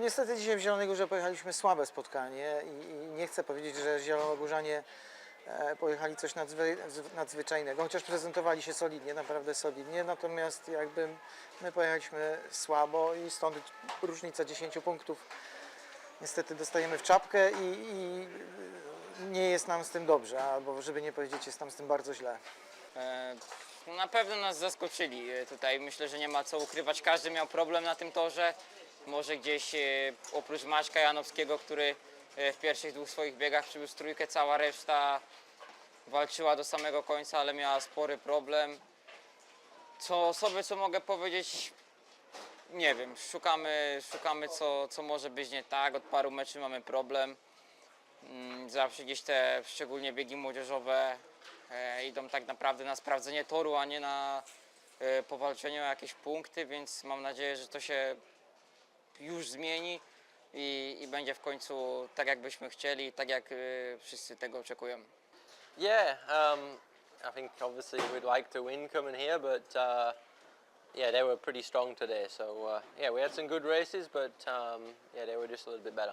No niestety dzisiaj w Zielonej Górze pojechaliśmy słabe spotkanie i, i nie chcę powiedzieć, że Zielonogórzanie e, pojechali coś nadzwy, nadzwyczajnego, chociaż prezentowali się solidnie, naprawdę solidnie, natomiast jakby my pojechaliśmy słabo i stąd różnica 10 punktów. Niestety dostajemy w czapkę i, i nie jest nam z tym dobrze, albo żeby nie powiedzieć, jest nam z tym bardzo źle. E, no Na pewno nas zaskoczyli. E, Tutaj myślę, że nie ma co ukrywać. Każdy miał problem na tym torze. Może gdzieś e, oprócz Maćka Janowskiego, który e, w pierwszych dwóch swoich biegach przywiózł trójkę, cała reszta walczyła do samego końca, ale miała spory problem. Co osoby, co mogę powiedzieć, nie wiem. Szukamy, szukamy co, co może być nie tak. Od paru meczy mamy problem. Mm, Zawsze gdzieś te, szczególnie biegi młodzieżowe, e, idą tak naprawdę na sprawdzenie toru, a nie na powalczenie o jakieś punkty, więc mam nadzieję, że to się już zmieni i, i będzie w końcu tak, jak byśmy chcieli, tak jak e, wszyscy tego oczekują. Yeah, um, I think obviously we'd like to win coming here, but uh, yeah, they were pretty strong today. So uh, yeah, we had some good races, but um, yeah, they were just a little bit better.